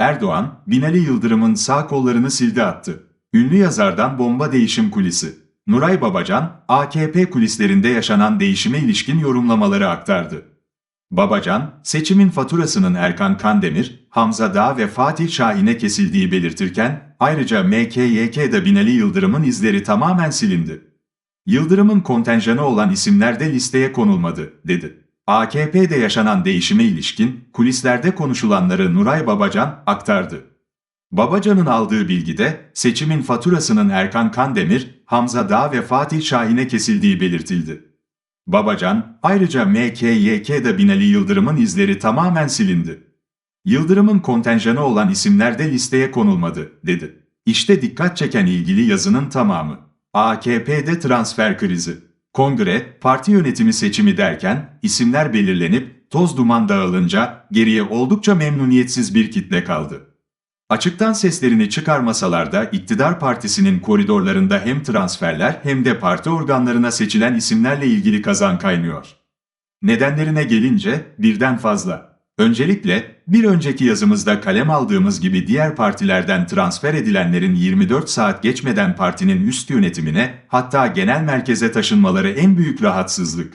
Erdoğan, Binali Yıldırım'ın sağ kollarını sildi attı. Ünlü yazardan bomba değişim kulisi. Nuray Babacan, AKP kulislerinde yaşanan değişime ilişkin yorumlamaları aktardı. Babacan, seçimin faturasının Erkan Kandemir, Hamza Dağ ve Fatih Şahin'e kesildiği belirtirken, ayrıca MKYK'da Binali Yıldırım'ın izleri tamamen silindi. Yıldırım'ın kontenjanı olan isimler de listeye konulmadı, dedi. AKP'de yaşanan değişime ilişkin kulislerde konuşulanları Nuray Babacan aktardı. Babacan'ın aldığı bilgide seçimin faturasının Erkan Kandemir, Hamza Dağ ve Fatih Şahin'e kesildiği belirtildi. Babacan, ayrıca MKYK'da Binali Yıldırım'ın izleri tamamen silindi. Yıldırım'ın kontenjanı olan isimler de listeye konulmadı, dedi. İşte dikkat çeken ilgili yazının tamamı. AKP'de transfer krizi. Kongre, parti yönetimi seçimi derken isimler belirlenip toz duman dağılınca geriye oldukça memnuniyetsiz bir kitle kaldı. Açıktan seslerini çıkarmasalar da iktidar partisinin koridorlarında hem transferler hem de parti organlarına seçilen isimlerle ilgili kazan kaynıyor. Nedenlerine gelince birden fazla. Öncelikle bir önceki yazımızda kalem aldığımız gibi diğer partilerden transfer edilenlerin 24 saat geçmeden partinin üst yönetimine hatta genel merkeze taşınmaları en büyük rahatsızlık.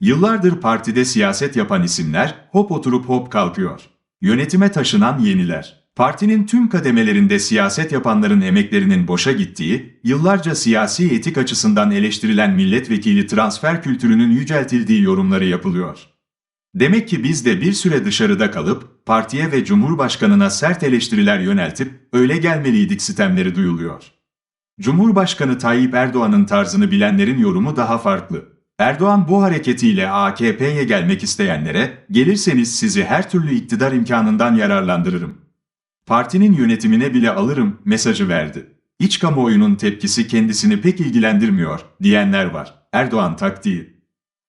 Yıllardır partide siyaset yapan isimler hop oturup hop kalkıyor. Yönetime taşınan yeniler. Partinin tüm kademelerinde siyaset yapanların emeklerinin boşa gittiği, yıllarca siyasi etik açısından eleştirilen milletvekili transfer kültürünün yüceltildiği yorumları yapılıyor. Demek ki biz de bir süre dışarıda kalıp partiye ve Cumhurbaşkanına sert eleştiriler yöneltip öyle gelmeliydik sistemleri duyuluyor. Cumhurbaşkanı Tayyip Erdoğan'ın tarzını bilenlerin yorumu daha farklı. Erdoğan bu hareketiyle AKP'ye gelmek isteyenlere, gelirseniz sizi her türlü iktidar imkanından yararlandırırım. Partinin yönetimine bile alırım mesajı verdi. İç kamuoyunun tepkisi kendisini pek ilgilendirmiyor diyenler var. Erdoğan taktiği.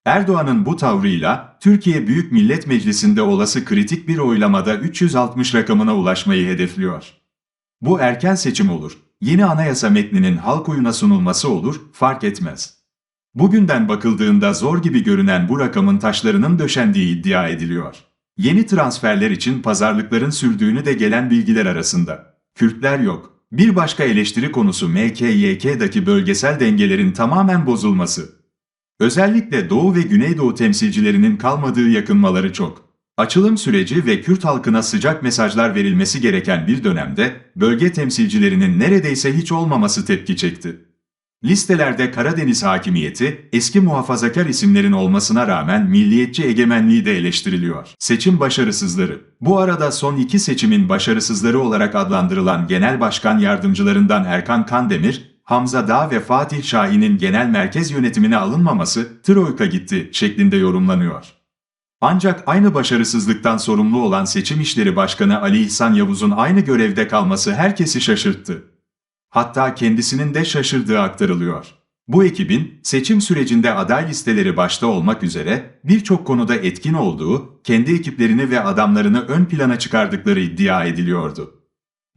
Erdoğan'ın bu tavrıyla Türkiye Büyük Millet Meclisi'nde olası kritik bir oylamada 360 rakamına ulaşmayı hedefliyor. Bu erken seçim olur, yeni anayasa metninin halk oyuna sunulması olur, fark etmez. Bugünden bakıldığında zor gibi görünen bu rakamın taşlarının döşendiği iddia ediliyor. Yeni transferler için pazarlıkların sürdüğünü de gelen bilgiler arasında. Kürtler yok. Bir başka eleştiri konusu MKYK'daki bölgesel dengelerin tamamen bozulması. Özellikle Doğu ve Güneydoğu temsilcilerinin kalmadığı yakınmaları çok. Açılım süreci ve Kürt halkına sıcak mesajlar verilmesi gereken bir dönemde bölge temsilcilerinin neredeyse hiç olmaması tepki çekti. Listelerde Karadeniz hakimiyeti, eski muhafazakar isimlerin olmasına rağmen milliyetçi egemenliği de eleştiriliyor. Seçim başarısızları. Bu arada son iki seçimin başarısızları olarak adlandırılan genel başkan yardımcılarından Erkan Kandemir, Hamza Dağ ve Fatih Şahin'in genel merkez yönetimine alınmaması Troika gitti şeklinde yorumlanıyor. Ancak aynı başarısızlıktan sorumlu olan Seçim İşleri Başkanı Ali İhsan Yavuz'un aynı görevde kalması herkesi şaşırttı. Hatta kendisinin de şaşırdığı aktarılıyor. Bu ekibin seçim sürecinde aday listeleri başta olmak üzere birçok konuda etkin olduğu, kendi ekiplerini ve adamlarını ön plana çıkardıkları iddia ediliyordu.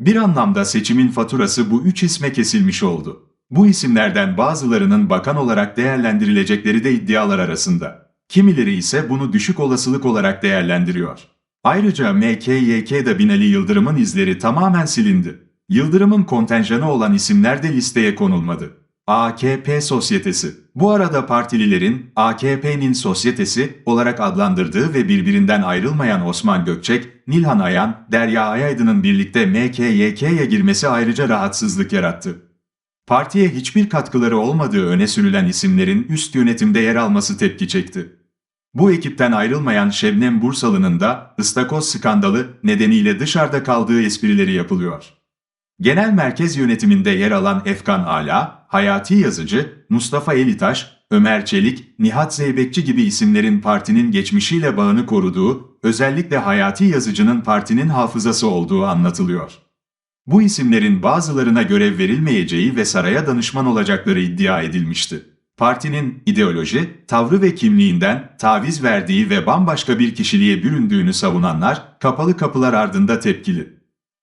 Bir anlamda seçimin faturası bu üç isme kesilmiş oldu. Bu isimlerden bazılarının bakan olarak değerlendirilecekleri de iddialar arasında. Kimileri ise bunu düşük olasılık olarak değerlendiriyor. Ayrıca MKYK'da Binali Yıldırım'ın izleri tamamen silindi. Yıldırım'ın kontenjanı olan isimler de listeye konulmadı. AKP Sosyetesi. Bu arada partililerin AKP'nin sosyetesi olarak adlandırdığı ve birbirinden ayrılmayan Osman Gökçek, Nilhan Ayan, Derya Ayaydın'ın birlikte MKYK'ye girmesi ayrıca rahatsızlık yarattı. Partiye hiçbir katkıları olmadığı öne sürülen isimlerin üst yönetimde yer alması tepki çekti. Bu ekipten ayrılmayan Şebnem Bursalı'nın da ıstakoz skandalı nedeniyle dışarıda kaldığı esprileri yapılıyor. Genel merkez yönetiminde yer alan Efkan Ala, Hayati Yazıcı, Mustafa Elitaş, Ömer Çelik, Nihat Zeybekçi gibi isimlerin partinin geçmişiyle bağını koruduğu, özellikle Hayati Yazıcı'nın partinin hafızası olduğu anlatılıyor. Bu isimlerin bazılarına görev verilmeyeceği ve saraya danışman olacakları iddia edilmişti. Partinin ideoloji, tavrı ve kimliğinden taviz verdiği ve bambaşka bir kişiliğe büründüğünü savunanlar kapalı kapılar ardında tepkili.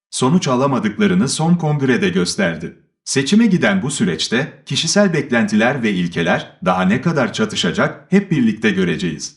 Sonuç alamadıklarını son kongrede gösterdi. Seçime giden bu süreçte kişisel beklentiler ve ilkeler daha ne kadar çatışacak hep birlikte göreceğiz.